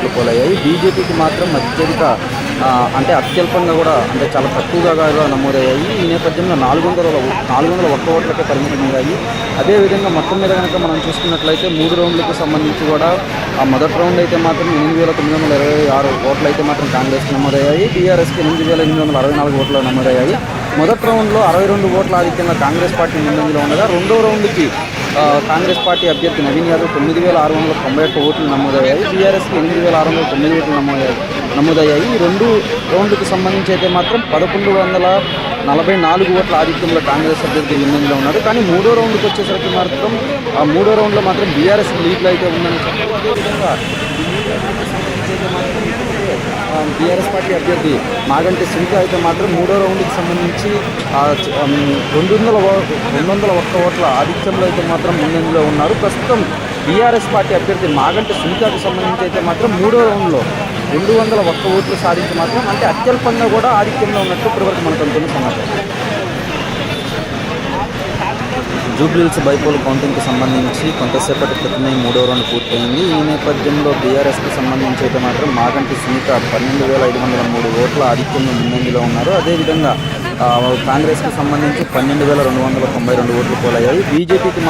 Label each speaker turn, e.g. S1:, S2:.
S1: ఓట్లు పోలయ్యాయి. బీజేపీకి మాత్రం అత్యధిక అంటే అత్యల్పంగా కూడా అంటే చాలా తక్కువగా నమోదయ్యాయి. ఈ నేపథ్యంలో నాలుగు వందల నాలుగు వందల ఒక్క ఓట్లకే పరిమితమయ్యాయి అదేవిధంగా మొత్తం మీద కనుక మనం చూసుకున్నట్లయితే మూడు రౌండ్లకు సంబంధించి కూడా ఆ మొదటి రౌండ్ అయితే మాత్రం ఎనిమిది వేల తొమ్మిది వందల ఇరవై ఆరు ఓట్లు అయితే మాత్రం కాంగ్రెస్కి నమోదయ్యాయి. టీఆర్ఎస్కి ఎనిమిది వేల ఎనిమిది వందల అరవై నాలుగు ఓట్లు నమోదయ్యాయి. మొదటి రౌండ్లో అరవై రెండు ఓట్ల ఆధిక్యంగా కాంగ్రెస్ పార్టీ ముందంజలో ఉండగా రెండో రౌండ్కి కాంగ్రెస్ పార్టీ అభ్యర్థి నవీన్ యాదవ్ తొమ్మిది వేల ఆరు వందల తొంభై ఒక్క ఓట్లు నమోదయ్యాయి. టీఆర్ఎస్కి ఎనిమిది వేల ఆరు వందల తొమ్మిది ఓట్లు నమోదయ్యాయి. నమోదయ్యాయి. ఈ రెండు రౌండ్లకు సంబంధించి అయితే మాత్రం పదకొండు వందల నలభై నాలుగు ఓట్ల ఆధిక్యంలో కాంగ్రెస్ అభ్యర్థి ముందంజలో ఉన్నారు. కానీ మూడో రౌండ్కి వచ్చేసరికి మాత్రం ఆ మూడో రౌండ్లో మాత్రం బీఆర్ఎస్ లీడ్లో అయితే ఉందని టీఆర్ఎస్ బీఆర్ఎస్ పార్టీ అభ్యర్థి మాగంటి సునీత అయితే మాత్రం మూడో రౌండ్కి సంబంధించి రెండు వందల రెండు వందల ఒక్క ఓట్ల ఆధిక్యంలో అయితే మాత్రం ముందంజలో ఉన్నారు. ప్రస్తుతం బీఆర్ఎస్ పార్టీ అభ్యర్థి మాగంటి సునీతకు సంబంధించి అయితే మాత్రం మూడో రౌండ్లో రెండు వందల ఒక్క ఓట్లు సాధించి మాత్రం అంటే అత్యల్పంగా కూడా ఆధిక్యంలో ఉన్నట్టు ఇప్పటివరకు మనకు అనుకున్న సమాచారం. జూబ్లీహిల్స్ బైపోల్ కౌంటింగ్కి సంబంధించి కొంతసేపటి క్రితమే మూడో రౌండ్ పూర్తయింది. ఈ నేపథ్యంలో బీఆర్ఎస్కి సంబంధించి అయితే మాత్రం మాగంటి సునీత పన్నెండు వేల ఐదు వందల మూడు ఓట్ల ఆధిక్యంలో ముందంజలో ఉన్నారు. అదేవిధంగా కాంగ్రెస్కి సంబంధించి పన్నెండు వేల రెండు వందల తొంభై రెండు ఓట్లు పోలయ్యాయి. బీజేపీకి